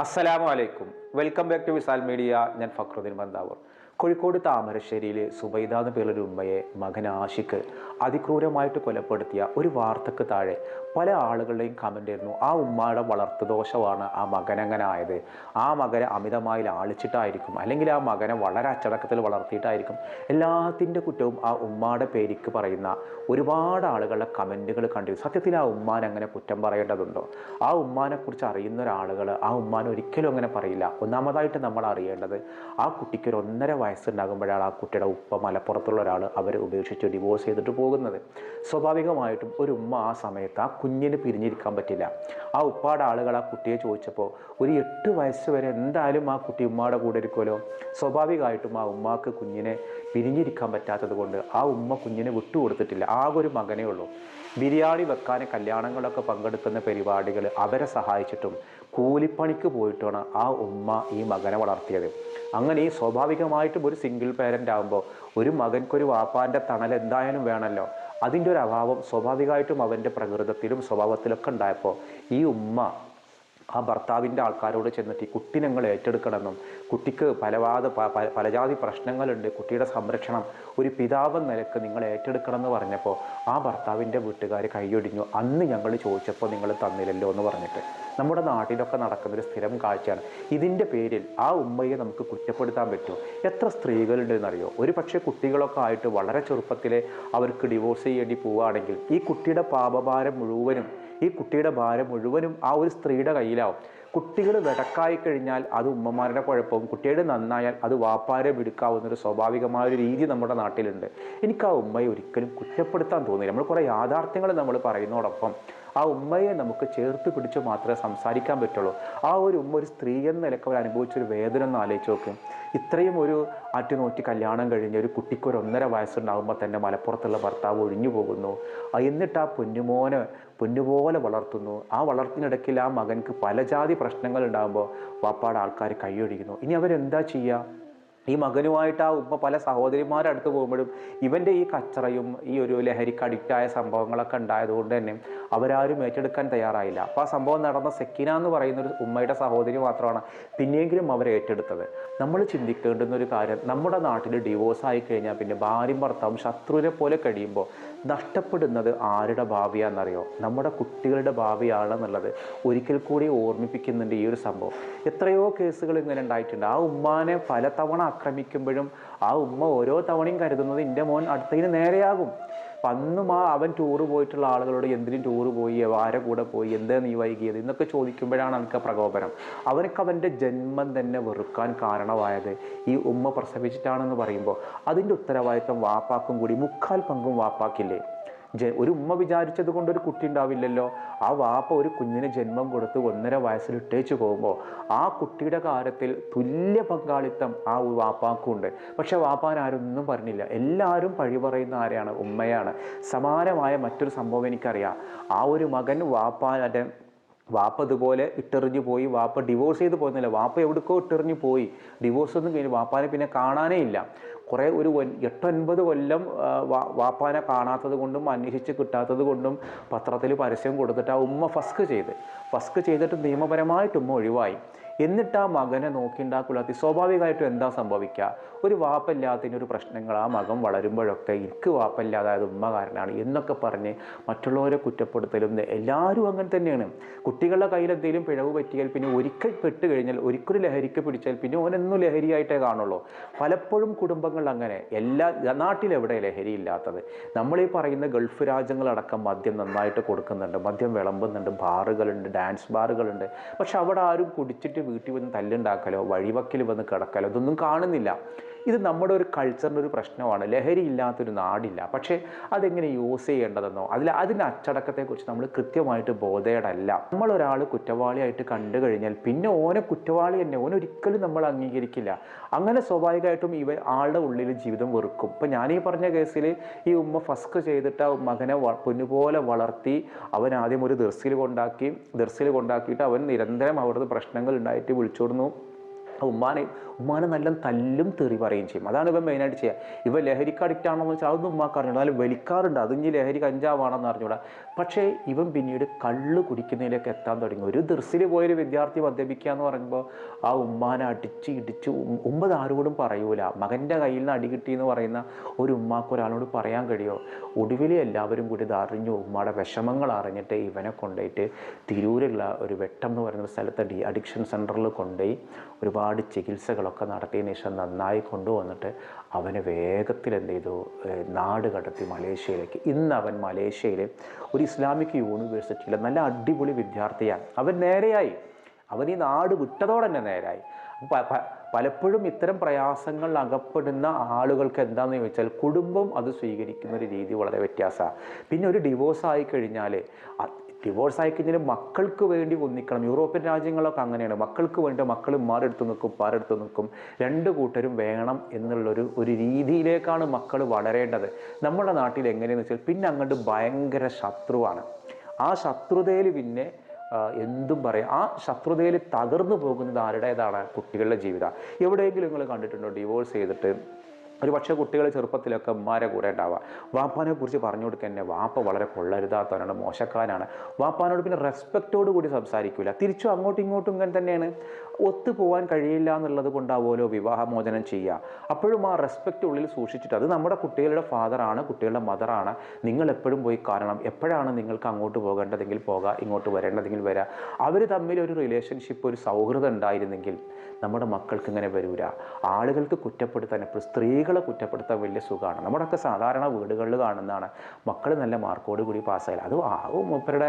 അസ്സലാമു അലൈക്കും. Welcome back to Visal media. ഞാൻ ഫക്രുദ്ദീൻ ബന്താവൂർ കോഴിക്കോട് താമരശ്ശേരിയിൽ സുബൈദ എന്ന പേരുള്ള ഉമ്മയെ മകൻ ആഷിക്ക് അതിക്രൂരമായിട്ട് കൊലപ്പെടുത്തിയ ഒരു വാർത്തക്ക് താഴെ പല ആളുകളുടെയും കമന്റ് ആയിരുന്നു. ആ ഉമ്മയുടെ വളർത്തുദോഷമാണ് ആ മകൻ അങ്ങനെ ആയത്. ആ മകനെ അമിതമായി ലാളിച്ചിട്ടായിരിക്കും അല്ലെങ്കിൽ ആ മകനെ വളരെ അച്ചടക്കത്തിൽ വളർത്തിയിട്ടായിരിക്കും. എല്ലാത്തിന്റെ കുറ്റവും ആ ഉമ്മയുടെ പേരിക്ക് പറയുന്ന ഒരുപാട് ആളുകളുടെ കമന്റുകൾ കണ്ടിരുന്നു. സത്യത്തിൽ ആ ഉമ്മാൻ അങ്ങനെ കുറ്റം പറയേണ്ടതുണ്ടോ? ആ ഉമ്മാനെക്കുറിച്ച് അറിയുന്ന ഒരാളുകൾ ആ ഉമ്മാൻ ഒരിക്കലും അങ്ങനെ പറയില്ല. ഒന്നാമതായിട്ട് നമ്മൾ അറിയേണ്ടത് ആ കുട്ടിക്കൊരു ഒന്നര വയസ്സുണ്ടാകുമ്പോഴാണ് ആ കുട്ടിയുടെ ഉപ്പ മലപ്പുറത്തുള്ള ഒരാൾ അവരെ ഉപേക്ഷിച്ച് ഡിവോഴ്സ് ചെയ്തിട്ട് പോകുന്നത്. സ്വാഭാവികമായിട്ടും ഒരു ഉമ്മ ആ സമയത്ത് ആ കുഞ്ഞിന് പിരിഞ്ഞിരിക്കാൻ പറ്റില്ല. ആ ഉപ്പാടെ ആളുകൾ ആ കുട്ടിയെ ചോദിച്ചപ്പോൾ ഒരു എട്ട് വയസ്സ് വരെ എന്തായാലും ആ കുട്ടി ഉമ്മയുടെ കൂടെ ഇരിക്കുമല്ലോ? സ്വാഭാവികമായിട്ടും ആ ഉമ്മാക്ക് കുഞ്ഞിനെ പിരിഞ്ഞിരിക്കാൻ പറ്റാത്തത് കൊണ്ട് ആ ഉമ്മ കുഞ്ഞിനെ വിട്ടുകൊടുത്തിട്ടില്ല. ആകെ ഒരു മകനേ ഉള്ളൂ. ബിരിയാണി വെക്കാൻ കല്യാണങ്ങളൊക്കെ പങ്കെടുക്കുന്ന പരിപാടികൾ അവരെ സഹായിച്ചിട്ടും കൂലിപ്പണിക്ക് പോയിട്ടാണ് ആ ഉമ്മ ഈ മകനെ വളർത്തിയത്. അങ്ങനെ ഈ സ്വാഭാവികമായിട്ടും ഒരു സിംഗിൾ പേരന്റ് ആകുമ്പോൾ ഒരു മകൻക്കൊരു വാപ്പാന്റെ തണൽ എന്തായാലും വേണമല്ലോ. അതിന്റെ ഒരു അഭാവം സ്വാഭാവികമായിട്ടും അവന്റെ പ്രകൃതത്തിലും സ്വഭാവത്തിലൊക്കെ ഉണ്ടായപ്പോൾ ഈ ഉമ്മ ആ ഭർത്താവിന്റെ ആൾക്കാരോട് ചെന്നിട്ട് ഈ കുട്ടി ഞങ്ങൾ ഏറ്റെടുക്കണമെന്നും കുട്ടിക്ക് പലവാദ പലജാതി പ്രശ്നങ്ങളുണ്ട് കുട്ടിയുടെ സംരക്ഷണം ഒരു പിതാവ് നിലയ്ക്ക് നിങ്ങൾ ഏറ്റെടുക്കണമെന്ന് പറഞ്ഞപ്പോൾ ആ ഭർത്താവിന്റെ വീട്ടുകാർ കൈയൊടിഞ്ഞു. അന്ന് ഞങ്ങൾ ചോദിച്ചപ്പോൾ നിങ്ങൾ തന്നില്ലല്ലോ എന്ന് പറഞ്ഞിട്ട്. നമ്മുടെ നാട്ടിലൊക്കെ നടക്കുന്ന ഒരു സ്ഥിരം കാഴ്ചയാണ്. ഇതിന്റെ പേരിൽ ആ ഉമ്മയെ നമുക്ക് കുറ്റപ്പെടുത്താൻ പറ്റുമോ? എത്ര സ്ത്രീകളുണ്ടെന്നറിയോ? ഒരു പക്ഷേ കുട്ടികളൊക്കെ ആയിട്ട് വളരെ ചെറുപ്പത്തിലെ അവർക്ക് ഡിവോഴ്സ് ചെയ്യേണ്ടി പോവുകയാണെങ്കിൽ ഈ കുട്ടിയുടെ പാപഭാരം മുഴുവനും ഈ കുട്ടിയുടെ ഭാരം മുഴുവനും ആ ഒരു സ്ത്രീയുടെ കയ്യിലാവും. കുട്ടികൾ വെടക്കായി കഴിഞ്ഞാൽ അത് ഉമ്മമാരുടെ കുഴപ്പവും കുട്ടിയുടെ നന്നായാൽ അത് വാപ്പാരെ വിടുക്കാവുന്ന ഒരു സ്വാഭാവികമായ ഒരു രീതി നമ്മുടെ നാട്ടിലുണ്ട്. എനിക്ക് ആ ഉമ്മയെ ഒരിക്കലും കുറ്റപ്പെടുത്താൻ തോന്നില്ല നമ്മൾ കുറേ യാഥാർത്ഥ്യങ്ങൾ നമ്മൾ പറയുന്നതോടൊപ്പം ആ ഉമ്മയെ നമുക്ക് ചേർത്ത് പിടിച്ച് മാത്രമേ സംസാരിക്കാൻ പറ്റുള്ളൂ. ആ ഒരു ഉമ്മ ഒരു സ്ത്രീ എന്ന നിലയ്ക്ക് അവർ അനുഭവിച്ചൊരു വേദന ഒന്ന് ആലോചിച്ച് നോക്കും. ഇത്രയും ഒരു ആറ്റുനോറ്റി കല്യാണം കഴിഞ്ഞ് ഒരു കുട്ടിക്ക് ഒരു ഒന്നര വയസ്സുണ്ടാകുമ്പോൾ തന്നെ മലപ്പുറത്തുള്ള ഭർത്താവ് ഒഴിഞ്ഞു പോകുന്നു. എന്നിട്ട് ആ പൊന്നുമോനെ പൊന്നുപോലെ വളർത്തുന്നു. ആ വളർത്തിനിടയ്ക്കിൽ ആ മകൻക്ക് പല ജാതി പ്രശ്നങ്ങൾ ഉണ്ടാകുമ്പോൾ വാപ്പാട് ആൾക്കാർ കൈയൊഴിക്കുന്നു. ഇനി അവരെന്താ ചെയ്യുക ഈ മകനുമായിട്ട് ആ ഉമ്മ പല സഹോദരിമാരുടെ അടുത്ത് പോകുമ്പോഴും ഇവന്റെ ഈ കച്ചറയും ഈ ഒരു ലഹരിക്ക് അഡിക്റ്റായ സംഭവങ്ങളൊക്കെ ഉണ്ടായതുകൊണ്ട് തന്നെ അവരാരും ഏറ്റെടുക്കാൻ തയ്യാറായില്ല. അപ്പോൾ ആ സംഭവം നടന്ന സെക്കിന എന്ന് പറയുന്ന ഒരു ഉമ്മയുടെ സഹോദരി മാത്രമാണ് പിന്നെയെങ്കിലും അവരെ ഏറ്റെടുത്തത്. നമ്മൾ ചിന്തിക്കേണ്ടുന്ന ഒരു കാര്യം നമ്മുടെ നാട്ടിൽ ഡിവോഴ്സ് ആയി കഴിഞ്ഞാൽ പിന്നെ ഭാര്യയും ഭർത്താവും ശത്രുവിനെ പോലെ കഴിയുമ്പോൾ നഷ്ടപ്പെടുന്നത് ആരുടെ ഭാവിയാണെന്നറിയോ? നമ്മുടെ കുട്ടികളുടെ ഭാവിയാണെന്നുള്ളത് ഒരിക്കൽ കൂടി ഓർമ്മിപ്പിക്കുന്നുണ്ട് ഈ ഒരു സംഭവം. എത്രയോ കേസുകൾ ഇങ്ങനെ ഉണ്ടായിട്ടുണ്ട്. ആ ഉമ്മാനെ പലതവണ ആക്രമിക്കുമ്പോഴും ആ ഉമ്മ ഓരോ തവണയും കരുതുന്നത് എന്റെ മോൻ അടുത്തതിന് നേരെയാകും. അന്നും ആ അവൻ ടൂറ് പോയിട്ടുള്ള ആളുകളോട് എന്തിനും ടൂറ് പോയി? ആരെ കൂടെ പോയി? എന്താ നീ വൈകിയത്? എന്നൊക്കെ ചോദിക്കുമ്പോഴാണ് അവനക്ക് പ്രകോപനം. അവനക്ക് അവന്റെ ജന്മം തന്നെ വെറുക്കാൻ കാരണമായത് ഈ ഉമ്മ പ്രസവിച്ചിട്ടാണെന്ന് പറയുമ്പോൾ അതിന്റെ ഉത്തരവാദിത്വം വാപ്പാക്കും കൂടി മുക്കാൽ പങ്കും വാപ്പാക്കില്ലേ? ഒരു ഉമ്മ വിചാരിച്ചത് കൊണ്ട് ഒരു കുട്ടി ഉണ്ടാവില്ലല്ലോ. ആ വാപ്പ ഒരു കുഞ്ഞിന് ജന്മം കൊടുത്ത് ഒന്നര വയസ്സിൽ ഇട്ടേച്ച് പോകുമ്പോൾ ആ കുട്ടിയുടെ കാര്യത്തിൽ തുല്യ പങ്കാളിത്തം ആ വാപ്പാക്കുണ്ട്. പക്ഷെ വാപ്പാൻ ആരൊന്നും പറഞ്ഞില്ല. എല്ലാവരും പഴി പറയുന്ന ആരെയാണ്? ഉമ്മയാണ്. സമാനമായ മറ്റൊരു സംഭവം എനിക്കറിയാം. ആ ഒരു മകൻ വാപ്പാന്റെ വാപ്പ ഇതുപോലെ ഇട്ടെറിഞ്ഞു പോയി വാപ്പ ഡിവോഴ്സ് ചെയ്ത് പോകുന്നില്ല വാപ്പ എവിടേക്കോ ഇട്ടെറിഞ്ഞു പോയി. ഡിവോഴ്സ് ഒന്നും കഴിഞ്ഞ് വാപ്പാനെ പിന്നെ കാണാനേ ഇല്ല. കുറേ ഒരു എട്ടൊൻപത് കൊല്ലം വാപ്പാനെ കാണാത്തത് കൊണ്ടും അന്വേഷിച്ച് കിട്ടാത്തത് കൊണ്ടും പത്രത്തിൽ പരസ്യം കൊടുത്തിട്ട് ആ ഉമ്മ ഫസ്ക് ചെയ്ത്. ഫസ്ക് ചെയ്തിട്ട് നിയമപരമായിട്ട് ഉമ്മ ഒഴിവായി. എന്നിട്ട് ആ മകനെ നോക്കിണ്ടാക്കുള്ള സ്വാഭാവികമായിട്ടും എന്താ സംഭവിക്കുക? ഒരു വാപ്പല്ലാത്തതിനൊരു പ്രശ്നങ്ങൾ ആ മകം വളരുമ്പോഴൊക്കെ എനിക്ക് വാപ്പല്ലാതായത് ഉമ്മ കാരനാണ് എന്നൊക്കെ പറഞ്ഞ് മറ്റുള്ളവരെ കുറ്റപ്പെടുത്തലും എല്ലാവരും അങ്ങനെ തന്നെയാണ്. കുട്ടികളുടെ കയ്യിൽ എന്തെങ്കിലും പിഴവ് പറ്റിയാൽ പിന്നെ ഒരിക്കൽ പെട്ട് കഴിഞ്ഞാൽ ഒരിക്കലും ലഹരിക്ക് പിടിച്ചാൽ പിന്നെ ഓനെന്നും ലഹരിയായിട്ടേ കാണുള്ളൂ. പലപ്പോഴും കുടുംബങ്ങൾ അങ്ങനെ. എല്ലാ നാട്ടിലെവിടെ ലഹരി ഇല്ലാത്തത്? നമ്മൾ ഈ പറയുന്ന ഗൾഫ് രാജ്യങ്ങളടക്കം മദ്യം നന്നായിട്ട് കൊടുക്കുന്നുണ്ട്. മദ്യം വിളമ്പുന്നുണ്ട്. ബാറുകളുണ്ട് ഡാൻസ് ബാറുകളുണ്ട്. പക്ഷെ അവിടെ ആരും കുടിച്ചിട്ട് വീട്ടിൽ വന്ന് തല്ലുണ്ടാക്കലോ വഴിവക്കിൽ വന്ന് കിടക്കലോ ഇതൊന്നും കാണുന്നില്ല. ഇത് നമ്മുടെ ഒരു കൾച്ചറിന്റെ ഒരു പ്രശ്നമാണ്. ലഹരി ഇല്ലാത്തൊരു നാടില്ല. പക്ഷേ അതെങ്ങനെ യൂസ് ചെയ്യേണ്ടതെന്നോ അതിൽ അതിന്റെ അച്ചടക്കത്തെക്കുറിച്ച് നമ്മൾ കൃത്യമായിട്ട് ബോധേടല്ല. നമ്മളൊരാൾ കുറ്റവാളിയായിട്ട് കണ്ടു കഴിഞ്ഞാൽ പിന്നെ ഓനെ കുറ്റവാളി തന്നെ ഓനൊരിക്കലും നമ്മൾ അംഗീകരിക്കില്ല. അങ്ങനെ സ്വാഭാവികമായിട്ടും ഇവ ആളുടെ ഉള്ളിൽ ജീവിതം വെറുക്കും. ഇപ്പം ഞാനീ പറഞ്ഞ കേസിൽ ഈ ഉമ്മ ഫസ്ക് ചെയ്തിട്ട് ആ മകനെ പൊന്നുപോലെ വളർത്തി അവൻ ആദ്യം ഒരു ദർസിൽ കൊണ്ടാക്കി ദർസിൽ കൊണ്ടാക്കിയിട്ട് അവൻ നിരന്തരം അവിടുത്തെ പ്രശ്നങ്ങൾ ഉണ്ടായിട്ട് വിളിച്ചോടുന്നു. ഉമ്മാനെ ഉമ്മാനെ നല്ല തല്ലും തെറി പറയുകയും ചെയ്യും. അതാണ് ഇവൻ മെയിനായിട്ട് ചെയ്യുക. ഇവ ലഹരിക്ക് അഡിക്റ്റ് ആണോ എന്ന് വെച്ചാൽ അതൊന്നും ഉമ്മാക്ക് അറിഞ്ഞൂടാ. അതിൽ വലിക്കാറുണ്ട്. അത് ഇനി ലഹരി കഞ്ചാവാണെന്ന് അറിഞ്ഞൂടാ. പക്ഷേ ഇവൻ പിന്നീട് കള്ള് കുടിക്കുന്നതിലേക്ക് എത്താൻ തുടങ്ങി. ഒരു ദൃശ്യയിൽ പോയൊരു വിദ്യാർത്ഥി മദ്യപിക്കുക എന്ന് പറയുമ്പോൾ ആ ഉമ്മാനെ അടിച്ച് ഇടിച്ച് ഉമ്മത് ആരോടും പറയൂല. മകന്റെ കയ്യിൽ നിന്ന് അടി കിട്ടി എന്ന് പറയുന്ന ഒരു ഉമ്മാക്ക് ഒരാളോട് പറയാൻ കഴിയുമോ ഒടുവിൽ എല്ലാവരും കൂടി ഇത് അറിഞ്ഞു. ഉമ്മയുടെ വിഷമങ്ങൾ അറിഞ്ഞിട്ട് ഇവനെ കൊണ്ടുപോയിട്ട് തിരൂരുള്ള ഒരു വെട്ടം എന്ന് പറയുന്ന സ്ഥലത്ത് ഡി അഡിക്ഷൻ സെന്ററിൽ കൊണ്ടുപോയി ഒരുപാട് ചികിത്സകളൊക്കെ നടത്തിയതിന് ശേഷം നന്നായി കൊണ്ടുവന്നിട്ട് അവനെ വേഗത്തിൽ എന്ത് ചെയ്തു നാട് കടത്തി മലേഷ്യയിലേക്ക്. ഇന്ന് അവൻ മലേഷ്യയിലെ ഒരു ഇസ്ലാമിക് യൂണിവേഴ്സിറ്റിയിലെ നല്ല അടിപൊളി വിദ്യാർത്ഥിയാണ്. അവൻ നേരെയായി. അവൻ ഈ നാട് വിട്ടതോടെ തന്നെ നേരായി. പലപ്പോഴും ഇത്തരം പ്രയാസങ്ങളിൽ അകപ്പെടുന്ന ആളുകൾക്ക് എന്താണെന്ന് ചോദിച്ചാൽ കുടുംബം അത് സ്വീകരിക്കുന്ന ഒരു രീതി വളരെ വ്യത്യാസമാണ്. പിന്നെ ഒരു ഡിവോഴ്സ് ആയി കഴിഞ്ഞാൽ ഡിവോഴ്സ് ആയി കഴിഞ്ഞാൽ മക്കൾക്ക് വേണ്ടി ഒന്നിക്കണം. യൂറോപ്യൻ രാജ്യങ്ങളൊക്കെ അങ്ങനെയാണ്. മക്കൾക്ക് വേണ്ടി മക്കൾ ഉമ്മാരെടുത്ത് നിൽക്കും പാരെടുത്ത് നിൽക്കും. രണ്ട് കൂട്ടരും വേണം എന്നുള്ളൊരു ഒരു രീതിയിലേക്കാണ് മക്കൾ വളരേണ്ടത്. നമ്മുടെ നാട്ടിൽ എങ്ങനെയെന്ന് വെച്ചാൽ പിന്നെ അങ്ങോട്ട് ഭയങ്കര ശത്രുവാണ്. ആ ശത്രുതയിൽ പിന്നെ എന്തും പറയാം. ആ ശത്രുതയിൽ തകർന്നു പോകുന്നത് ആരുടേതാണ്? കുട്ടികളുടെ ജീവിതം. എവിടെയെങ്കിലും നിങ്ങൾ കണ്ടിട്ടുണ്ടോ? ഡിവോഴ്സ് ചെയ്തിട്ട് ഒരു പക്ഷേ കുട്ടികൾ ചെറുപ്പത്തിലൊക്കെ ഉമ്മാരെ കൂടെ ഉണ്ടാവുക വാപ്പാനെ കുറിച്ച് പറഞ്ഞു കൊടുക്കുക തന്നെ വാപ്പ വളരെ കൊള്ളരുതാത്തവനാണ് മോശക്കാരനാണ്. വാപ്പാനോട് പിന്നെ റെസ്പെക്റ്റോട് കൂടി സംസാരിക്കില്ല തിരിച്ചും അങ്ങോട്ടും ഇങ്ങോട്ടും ഇങ്ങനെ തന്നെയാണ്. ഒത്തു പോകാൻ കഴിയില്ല എന്നുള്ളത് കൊണ്ടാവുമല്ലോ വിവാഹമോചനം ചെയ്യുക. അപ്പോഴും ആ റെസ്പെക്റ്റ് ഉള്ളിൽ സൂക്ഷിച്ചിട്ട് അത് നമ്മുടെ കുട്ടികളുടെ ഫാദറാണ് കുട്ടികളുടെ മദറാണ് നിങ്ങൾ എപ്പോഴും പോയി കാണണം. എപ്പോഴാണ് നിങ്ങൾക്ക് അങ്ങോട്ട് പോകേണ്ടതെങ്കിൽ പോകാം ഇങ്ങോട്ട് വരേണ്ടതെങ്കിൽ വരാം. അവർ തമ്മിൽ ഒരു റിലേഷൻഷിപ്പ് ഒരു സൗഹൃദം ഉണ്ടായിരുന്നെങ്കിൽ നമ്മുടെ മക്കൾക്ക് ഇങ്ങനെ വരൂല. ആളുകൾക്ക് കുറ്റപ്പെടുത്താൻ ഇപ്പോൾ സ്ത്രീകളെ കുറ്റപ്പെടുത്താൻ വലിയ സുഖമാണ്. നമ്മുടെയൊക്കെ സാധാരണ വീടുകളിൽ കാണുന്നതാണ്. മക്കൾ നല്ല മാർക്കോട് കൂടി പാസ്സായില്ല അത് ആവും. മൂപ്പരുടെ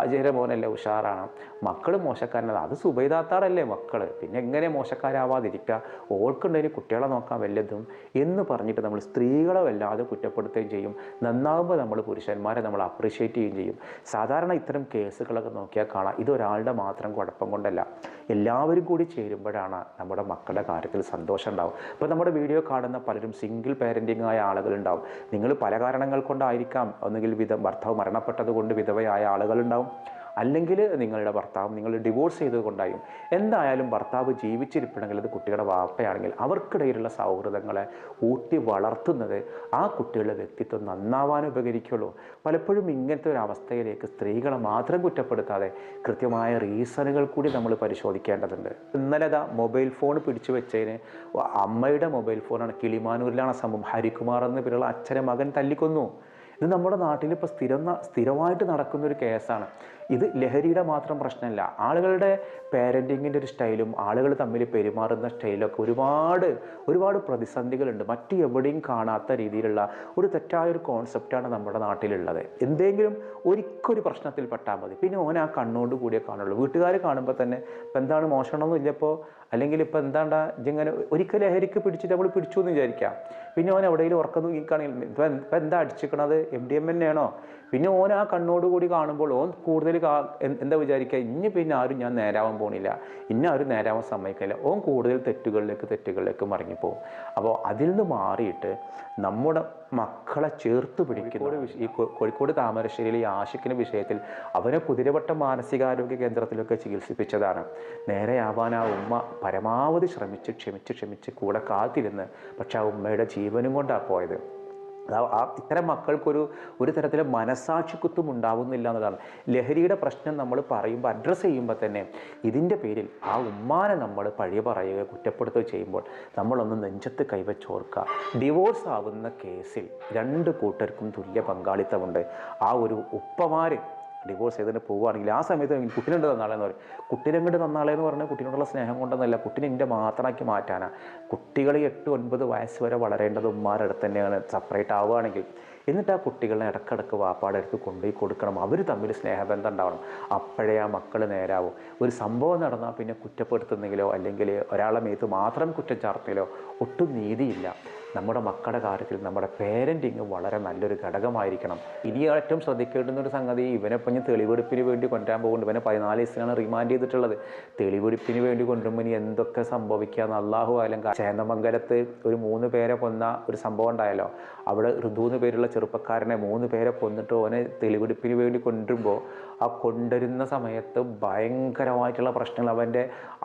ആചാര്യ മോനല്ലേ ഉഷാറാണ്. മക്കൾ മോശക്കാരനല്ല. അത് സുബൈദാത്താറല്ലേ മക്കൾ പിന്നെ എങ്ങനെ മോശക്കാരാവാതിരിക്കുക ഓർക്കുണ്ടെങ്കിൽ കുട്ടികളെ നോക്കാൻ വല്ലതും എന്ന് പറഞ്ഞിട്ട് നമ്മൾ സ്ത്രീകളെ വല്ലാതെ കുറ്റപ്പെടുത്തുകയും ചെയ്യും. നന്നാകുമ്പോൾ നമ്മൾ പുരുഷന്മാരെ നമ്മൾ അപ്രീഷിയേറ്റ് ചെയ്യുകയും ചെയ്യും. സാധാരണ ഇത്തരം കേസുകളൊക്കെ നോക്കിയാൽ കാണാം. ഇതൊരാളുടെ മാത്രം കുഴപ്പം കൊണ്ടല്ല. എല്ലാവരും കൂടി ചേരുമ്പോഴാണ് നമ്മുടെ മക്കളുടെ കാര്യത്തിൽ സന്തോഷം ഉണ്ടാവും ഇപ്പോൾ നമ്മുടെ വീഡിയോ കാണുന്ന പലരും സിംഗിൾ പാരന്റിങ് ആയ ആളുകളുണ്ടാവും. നിങ്ങൾ പല കാരണങ്ങൾ കൊണ്ടായിരിക്കാം ഒന്നുകിൽ വിധ ഭർത്താവ് മരണപ്പെട്ടത് കൊണ്ട് വിധവയായ ആളുകളുണ്ടാവും. അല്ലെങ്കിൽ നിങ്ങളുടെ ഭർത്താവ് നിങ്ങൾ ഡിവോഴ്സ് ചെയ്തതുകൊണ്ടായും എന്തായാലും ഭർത്താവ് ജീവിച്ചിരിപ്പണമെങ്കിൽ അത് കുട്ടികളുടെ വാപ്പയാണെങ്കിൽ അവർക്കിടയിലുള്ള സൗഹൃദങ്ങളെ ഊട്ടി വളർത്തുന്നത് ആ കുട്ടികളുടെ വ്യക്തിത്വം നന്നാവാൻ ഉപകരിക്കുള്ളൂ. പലപ്പോഴും ഇങ്ങനത്തെ ഒരു അവസ്ഥയിലേക്ക് സ്ത്രീകളെ മാത്രം കുറ്റപ്പെടുത്താതെ കൃത്യമായ റീസണുകൾ കൂടി നമ്മൾ പരിശോധിക്കേണ്ടതുണ്ട്. ഇന്നലെ മൊബൈൽ ഫോൺ പിടിച്ചു വെച്ചതിന് അമ്മയുടെ മൊബൈൽ ഫോണാണ് കിളിമാനൂരിലാണ് സംഭവം. ഹരികുമാർ എന്ന പേരുള്ള അച്ഛനെ മകൻ തല്ലിക്കൊന്നു. ഇത് നമ്മുടെ നാട്ടിൽ ഇപ്പോൾ സ്ഥിരം സ്ഥിരമായിട്ട് നടക്കുന്ന ഒരു കേസാണ്. ഇത് ലഹരിയുടെ മാത്രം പ്രശ്നമല്ല. ആളുകളുടെ പാരന്റിങ്ങിന്റെ ഒരു സ്റ്റൈലും ആളുകൾ തമ്മിൽ പെരുമാറുന്ന സ്റ്റൈലൊക്കെ ഒരുപാട് ഒരുപാട് പ്രതിസന്ധികളുണ്ട്. മറ്റ് എവിടെയും കാണാത്ത രീതിയിലുള്ള ഒരു തെറ്റായ ഒരു കോൺസെപ്റ്റാണ് നമ്മുടെ നാട്ടിലുള്ളത്. എന്തെങ്കിലും ഒരിക്കൊരു പ്രശ്നത്തിൽ പെട്ടാൽ മതി. പിന്നെ ഓൻ ആ കണ്ണുകൊണ്ട് കൂടിയേ കാണുള്ളൂ. വീട്ടുകാർ കാണുമ്പോൾ തന്നെ ഇപ്പം എന്താണ് മോഷണമൊന്നും ഇല്ലപ്പോൾ അല്ലെങ്കിൽ ഇപ്പം എന്താണ്ടാ ഇങ്ങനെ ഒരിക്കൽ ലഹരിക്ക് പിടിച്ചിട്ട് നമ്മൾ പിടിച്ചു എന്ന് വിചാരിക്കാം. പിന്നെ ഓൻ എവിടെയെങ്കിലും ഉറക്കം തൂങ്ങിക്കാണെങ്കിൽ ഇപ്പം ഇപ്പം എന്താ അടിച്ചിക്കണത്? എം ഡി എം തന്നെയാണോ പിന്നെ ഓൻ ആ കണ്ണോട് കൂടി കാണുമ്പോൾ ഓൻ കൂടുതൽ എന്താ വിചാരിക്കുക ഇനി പിന്നെ ആരും ഞാൻ നേരാവാൻ പോണില്ല. ഇന്ന ആരും നേരാവാൻ സമ്മതിക്കില്ല. ഓൻ കൂടുതൽ തെറ്റുകളിലേക്ക് തെറ്റുകളിലേക്ക് മടങ്ങിപ്പോകും അപ്പോൾ അതിൽ നിന്ന് മാറിയിട്ട് നമ്മുടെ മക്കളെ ചേർത്ത് പിടിക്കുന്ന ഈ കോഴിക്കോട് താമരശ്ശേരിയിലെ ഈ ആഷിക്കിന്റെ വിഷയത്തിൽ അവനെ കുതിരവട്ട മാനസികാരോഗ്യ കേന്ദ്രത്തിലൊക്കെ ചികിത്സിപ്പിച്ചതാണ്. നേരെയാവാൻ ആ ഉമ്മ പരമാവധി ശ്രമിച്ച് ക്ഷമിച്ച് ക്ഷമിച്ച് കൂടെ കാത്തിരുന്ന് പക്ഷെ ആ ഉമ്മയുടെ ജീവനും കൊണ്ടാണ് പോയത്. ആ ഇത്തരം മക്കൾക്കൊരു ഒരു തരത്തിലെ മനസാക്ഷിക്കുത്തും ഉണ്ടാവുന്നില്ല എന്നതാണ്. ലഹരിയുടെ പ്രശ്നം നമ്മൾ പറയുമ്പോൾ അഡ്രസ്സ് ചെയ്യുമ്പോൾ തന്നെ ഇതിന്റെ പേരിൽ ആ ഉമ്മാനെ നമ്മൾ പഴയ പറയുക കുറ്റപ്പെടുത്തുക ചെയ്യുമ്പോൾ നമ്മളൊന്ന് നെഞ്ചത്ത് കൈവച്ചോർക്കുക ഡിവോഴ്സ് ആവുന്ന കേസിൽ രണ്ട് കൂട്ടർക്കും തുല്യ പങ്കാളിത്തമുണ്ട്. ആ ഒരു ഉപ്പമാര് ഡിവോഴ്സ് ചെയ്തിട്ട് പോവുകയാണെങ്കിൽ ആ സമയത്ത് കുട്ടീനുണ്ട് തന്നാളെന്ന് പറയും. കുട്ടീനെങ്ങോട്ട് തന്നാളെന്ന് പറഞ്ഞാൽ കുട്ടീനോടുള്ള സ്നേഹം കൊണ്ടൊന്നല്ല. കുട്ടീനെ എന്റെ മാത്രമാക്കി മാറ്റാനാണ് കുട്ടികൾ എട്ട് ഒൻപത് വയസ്സ് വരെ വളരേണ്ടത് ഉമ്മാരുടെ അടുത്ത് തന്നെയാണ്. സെപ്പറേറ്റ് ആവുകയാണെങ്കിൽ എന്നിട്ട് ആ കുട്ടികളെ ഇടക്കിടക്ക് വാപ്പാടെടുത്ത് കൊണ്ടുപോയി കൊടുക്കണം. അവർ തമ്മിൽ സ്നേഹബന്ധം ഉണ്ടാവണം. അപ്പോഴേ ആ മക്കൾ നേരാവും. ഒരു സംഭവം നടന്നാൽ പിന്നെ കുറ്റപ്പെടുത്തുന്നെങ്കിലോ അല്ലെങ്കിൽ ഒരാളെ മേത്ത് മാത്രം കുറ്റം ചാർത്തിലോ ഒട്ടും നീതിയില്ല. നമ്മുടെ മക്കളുടെ കാര്യത്തിൽ നമ്മുടെ പേരന്റിങ് വളരെ നല്ലൊരു ഘടകമായിരിക്കണം. ഇനി ഏറ്റവും ശ്രദ്ധിക്കേണ്ടുന്ന ഒരു സംഗതി ഇവനെ ഇപ്പം ഞാൻ തെളിവെടുപ്പിന് വേണ്ടി കൊണ്ടുവരാൻ പോകുന്നുണ്ട്. ഇവനെ പതിനാല് ദിവസത്തിനാണ് റിമാൻഡ് ചെയ്തിട്ടുള്ളത്. തെളിവെടുപ്പിന് വേണ്ടി കൊണ്ടുവരുമ്പോൾ ഇനി എന്തൊക്കെ സംഭവിക്കാന്ന് അള്ളാഹു ആയാലും ചേന്ദമംഗലത്ത് ചേന്നമംഗലത്ത് ഒരു മൂന്ന് പേരെ കൊന്ന ഒരു സംഭവം ഉണ്ടായല്ലോ. അവിടെ ഋതുന്ന് പേരുള്ള ചെറുപ്പക്കാരനെ മൂന്ന് പേരെ കൊന്നിട്ട് ഓനെ തെളിവെടുപ്പിന് വേണ്ടി കൊണ്ടുവരുമ്പോൾ ആ കൊണ്ടുവരുന്ന സമയത്ത് ഭയങ്കരമായിട്ടുള്ള പ്രശ്നങ്ങൾ അവന്റെ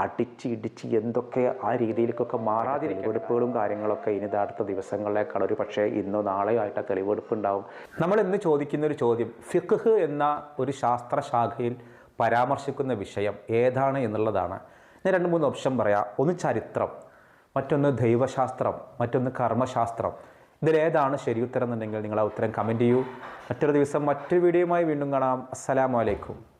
അടിച്ച് ഇടിച്ച് എന്തൊക്കെ ആ രീതിയിലേക്കൊക്കെ മാറാതിരിക്കും വെടുപ്പുകളും കാര്യങ്ങളൊക്കെ ഇനി ഇത് അടുത്ത ദിവസങ്ങളിലേക്കാണ് ഒരു പക്ഷേ ഇന്നോ നാളെയോ ആയിട്ട് തെളിവെടുപ്പ് ഉണ്ടാവും നമ്മൾ ഇന്ന് ചോദിക്കുന്ന ഒരു ചോദ്യം ഫിഖ് എന്ന ഒരു ശാസ്ത്രശാഖയിൽ പരാമർശിക്കുന്ന വിഷയം ഏതാണ് എന്നുള്ളതാണ്. ഞാൻ രണ്ട് മൂന്ന് ഓപ്ഷൻ പറയാം. ഒന്ന് ചരിത്രം മറ്റൊന്ന് ദൈവശാസ്ത്രം മറ്റൊന്ന് കർമ്മശാസ്ത്രം. ഇതിലേതാണ് ഉത്തരം എന്നുണ്ടെങ്കിൽ നിങ്ങൾ ആ ഉത്തരം കമന്റ് ചെയ്യൂ. മറ്റൊരു ദിവസം മറ്റൊരു വീഡിയോയുമായി വീണ്ടും കാണാം. അസ്സലാമലൈക്കും